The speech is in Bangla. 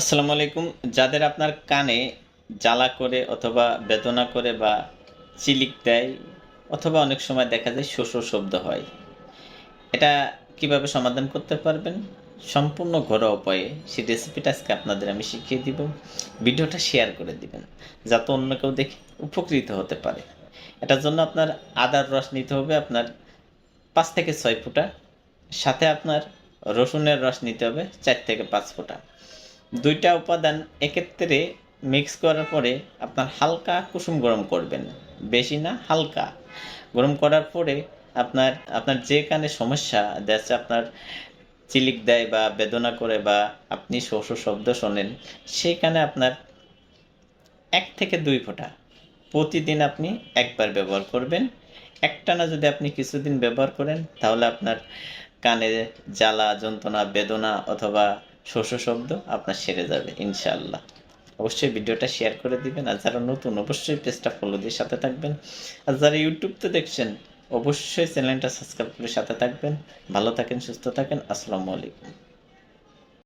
আসসালামু আলাইকুম। যাদের আপনার কানে জ্বালা করে অথবা বেদনা করে বা চিলিক দেয় অথবা অনেক সময় দেখা যায় শোষ শব্দ হয়, এটা কীভাবে সমাধান করতে পারবেন? সম্পূর্ণ ঘরোয়া উপায়ে সেই রেসিপিটা আজকে আপনাদের আমি শিখিয়ে দিব। ভিডিওটা শেয়ার করে দিবেন, যাতে অন্য কেউ দেখে উপকৃত হতে পারে। এটার জন্য আপনার আদার রস নিতে হবে, আপনার পাঁচ থেকে ছয় ফুটা। সাথে আপনার রসুনের রস নিতে হবে, চার থেকে পাঁচ ফুটা। দুইটা উপাদান এক্ষেত্রে মিক্স করার পরে আপনার হালকা কুসুম গরম করবেন। বেশি না, হালকা। গরম করার পরে আপনার আপনার যে কানে সমস্যা যাচ্ছে আপনার চিলিক দেয় বা বেদনা করে বা আপনি শোষ শব্দ শোনেন, সেখানে আপনার এক থেকে দুই ফোঁটা প্রতিদিন আপনি একবার ব্যবহার করবেন। একটানা যদি আপনি কিছুদিন ব্যবহার করেন, তাহলে আপনার কানে জ্বালা, যন্ত্রণা, বেদনা অথবা শোষ শব্দ আপনার সেরে যাবে ইনশাল্লাহ অবশ্যই ভিডিওটা শেয়ার করে দিবেন, আর যারা নতুন, অবশ্যই পেজটা ফলো দিয়ে সাথে থাকবেন। আর যারা ইউটিউবতে দেখছেন, অবশ্যই চ্যানেলটা সাবস্ক্রাইব করে সাথে থাকবেন। ভালো থাকেন, সুস্থ থাকেন, আসসালামু আলাইকুম।